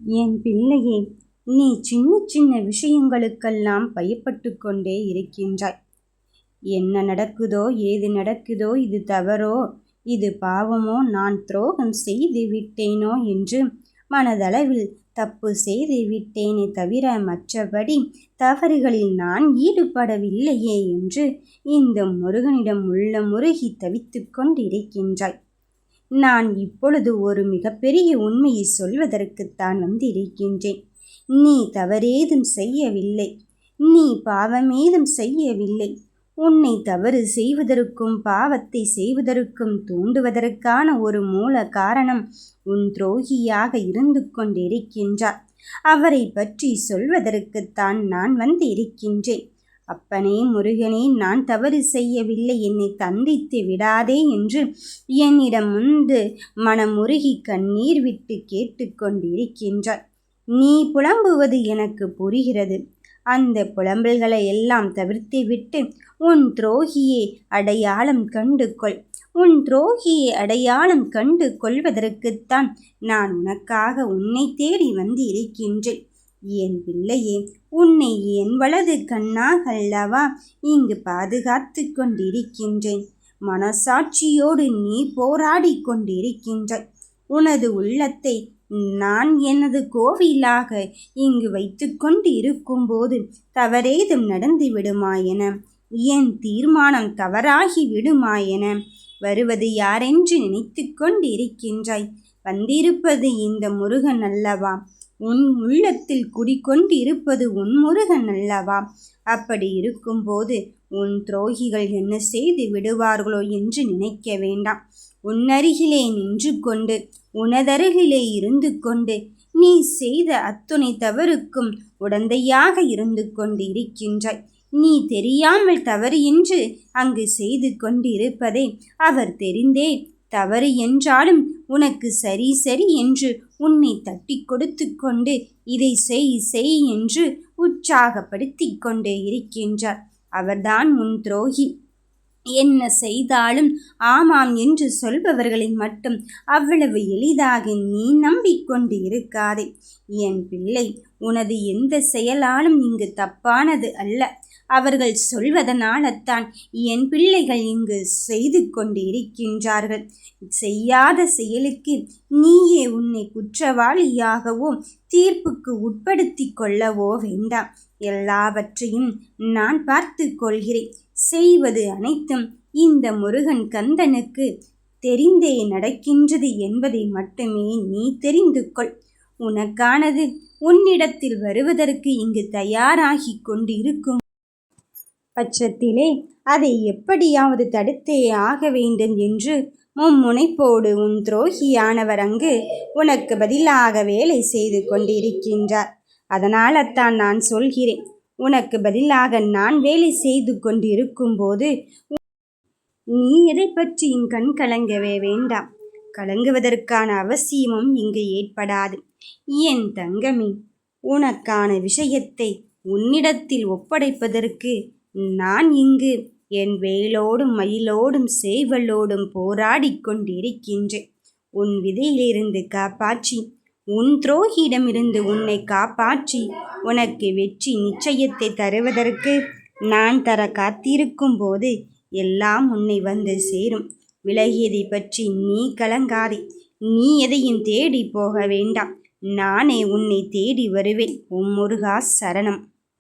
என் பிள்ளையே நீ சின்ன சின்ன விஷயங்களுக்கெல்லாம் பயப்பட்டு கொண்டே இருக்கின்றாய். என்ன நடக்குதோ ஏது நடக்குதோ இது தவறோ இது பாவமோ நான் துரோகம் செய்து விட்டேனோ என்று மனதளவில் தப்பு செய்து விட்டேனே தவிர மற்றபடி தவறுகளில் நான் ஈடுபடவில்லையே என்று இந்த முருகனிடம் உள்ள முருகி தவித்து கொண்டிருக்கின்றாய். நான் இப்பொழுது ஒரு மிகப்பெரிய உண்மையை சொல்வதற்குத்தான் வந்திருக்கின்றேன். நீ தவறேதும் செய்யவில்லை. நீ பாவமேதும் செய்யவில்லை. உன்னை தவறு செய்வதற்கும் பாவத்தை செய்வதற்கும் தூண்டுவதற்கான ஒரு மூல காரணம் உன் துரோகியாக இருந்து கொண்டிருக்கின்றார். அவரை பற்றி சொல்வதற்குத்தான் நான் வந்து இருக்கின்றேன் அப்பனே முருகனே நான் தவறு செய்யவில்லை. என்னை தந்தித்து விடாதே என்று என்னிடம் முந்து மனமுருகி கண்ணீர் விட்டு கேட்டுக்கொண்டிருக்கின்றார் நீ புலம்புவது எனக்கு புரிகிறது. அந்த புலம்பல்களை எல்லாம் தவிர்த்து விட்டு உன் துரோகியை அடையாளம் கண்டு கொள் உன் துரோகியை அடையாளம் கண்டு கொள்வதற்குத்தான் நான் உனக்காக உன்னை தேடி வந்து இருக்கின்றேன் என் பிள்ளையே உன்னை என் வலது கண்ணாகல்லவா இங்கு பாதுகாத்து கொண்டிருக்கின்றேன். மனசாட்சியோடு நீ போராடி கொண்டிருக்கின்றாய். உனது உள்ளத்தை நான் எனது கோவிலாக இங்கு வைத்து கொண்டு இருக்கும்போது தவறேதும் நடந்து விடுமா என என் தீர்மானம் தவறாகி விடுமா என வருவது யாரென்று நினைத்து கொண்டிருக்கின்றாய். வந்திருப்பது இந்த முருகன் அல்லவா? உன் உள்ளத்தில் குடிக்கொண்டு இருப்பது உன் முருகன் அல்லவா? அப்படி இருக்கும்போது உன் துரோகிகள் என்ன செய்து விடுவார்களோ என்று நினைக்க வேண்டாம். உன்னருகிலே நின்று கொண்டு உனதருகிலே இருந்து கொண்டு நீ செய்த அத்துணை தவறுக்கும் உடந்தையாக இருந்து கொண்டு இருக்கின்றாய் நீ தெரியாமல் தவறு என்று அங்கு செய்து கொண்டிருப்பதை அவர் தெரிந்தே தவறு என்றாலும் உனக்கு சரி சரி என்று உன்னை தட்டி கொடுத்து கொண்டு இதை செய் செய் என்று உற்சாகப்படுத்தி கொண்டே இருக்கின்றார். அவர்தான் உன் துரோகி. என்ன செய்தாலும் ஆமாம் என்று சொல்பவர்களை மட்டும் அவ்வளவு எளிதாக நீ நம்பிக்கொண்டு இருக்காதே. என் பிள்ளை உனது எந்த செயலாலும் இங்கு தப்பானது அல்ல. அவர்கள் சொல்வதனால்தான் என் பிள்ளைகள் இங்கு செய்து கொண்டு இருக்கின்றார்கள் செய்யாத செயலுக்கு நீயே உன்னை குற்றவாளியாகவோ தீர்ப்புக்கு உட்படுத்தி கொள்ளவோ வேண்டாம். எல்லாவற்றையும் நான் பார்த்து கொள்கிறேன். செய்வது அனைத்தும் இந்த முருகன் கந்தனுக்கு தெரிந்தே நடக்கின்றது என்பதை மட்டுமே நீ தெரிந்து கொள். உனக்கானது உன்னிடத்தில் வருவதற்கு இங்கு தயாராகி கொண்டிருக்கும் பட்சத்திலே அதை எப்படியாவது தடுத்தே ஆக வேண்டும் என்று மும்முனைப்போடு உன் துரோகியானவர் அங்கு உனக்கு பதிலாக வேலை செய்து கொண்டிருக்கின்றார். அதனால்தான் நான் சொல்கிறேன் உனக்கு பதிலாக நான் வேலை செய்து கொண்டிருக்கும் போது நீ எதை பற்றியும் கண் கலங்கவே வேண்டாம். கலங்குவதற்கான அவசியமும் இங்கு ஏற்படாது. என் தங்கமி உனக்கான விஷயத்தை உன்னிடத்தில் ஒப்படைப்பதற்கு நான் இங்கு என் வேலோடும் மயிலோடும் சேவலோடும் போராடி கொண்டிருக்கின்றேன். உன் விதையிலிருந்து காப்பாற்றி உன் துரோகியிடமிருந்து உன்னை காப்பாற்றி உனக்கு வெற்றி நிச்சயத்தை தருவதற்கு நான் தர காத்திருக்கும் போது எல்லாம் உன்னை வந்து சேரும். விலகியதை பற்றி நீ கலங்காதே. நீ எதையும் தேடி போக வேண்டாம். நானே உன்னை தேடி வருவேன். உம்முருகா சரணம்.